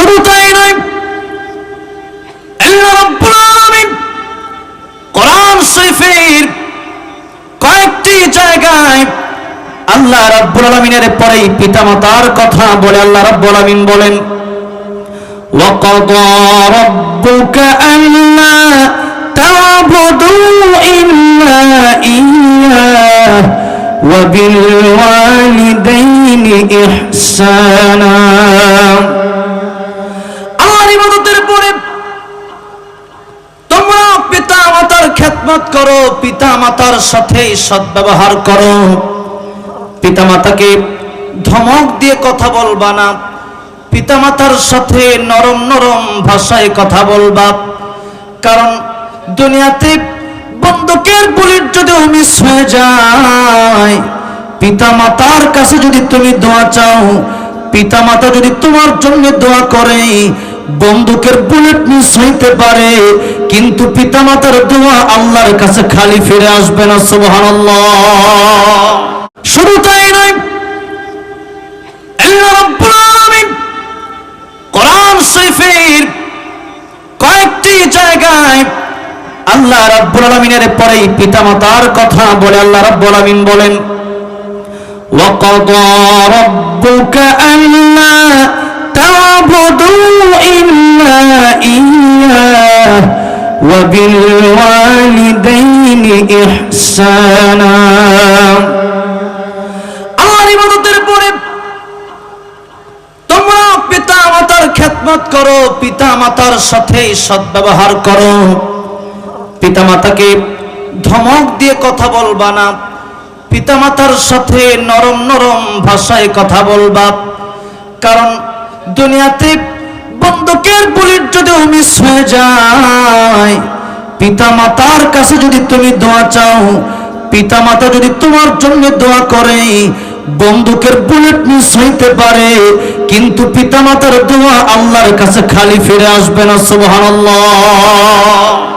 শুধু তাই নয় আল্লাহ রাব্বুল আলামিন কোরআন শরীফের কয়েকটি জায়গায় আল্লাহ রাব্বুল আলামিনের পরেই পিতামাতার কথা বলে আল্লাহ রাব্বুল আলামিন বলেন وقضى ربك ألا تعبدوا إلا إياه وبالوالدين إحسانا খেদমত করো পিতা মাতার সাথে সদ্ব্যবহার করো। পিতা মাতাকে ধমক দিয়ে কথা বলবা না। পিতা মাতার সাথে নরম নরম ভাষায় কথা বলবা। কারণ দুনিয়াতে বন্দুকের বুলেট যদি মিস হয়ে যায় পিতা মাতার কাছে যদি তুমি দোয়া চাও পিতা মাতা যদি তোমার জন্য দোয়া করে বন্দুকের বুলেট নিয়ে হইতে পারে, কিন্তু পিতামাতার দোয়া আল্লাহর কাছে খালি ফিরে আসবে না, সুবহানাল্লাহ। শুধু তাই নয় কয়েকটি জায়গায় আল্লাহ রাব্বুল পরেই পিতামাতার কথা বলে وبالوالدين إحسانا আল্লাহর ইবাদতের পরে তোমরা পিতা মাতার খেদমত করো পিতা মাতার সাথে সদ্ব্যবহার করো পিতা মাতাকে ধমক দিয়ে কথা বলবা না পিতা মাতার সাথে নরম নরম ভাষায় কথা বলবা কারণ দুনিয়াতে বন্দুকের বুলেট যদি মিস হয়ে যায় পিতা মাতার কাছে যদি তুমি দোয়া চাও পিতা মাতা যদি তোমার জন্য দোয়া করে, বন্দুকের বুলেট মিস হইতে পারে, কিন্তু পিতা মাতার দোয়া আল্লাহর কাছে খালি ফিরে আসবে না, সুবহানাল্লাহ।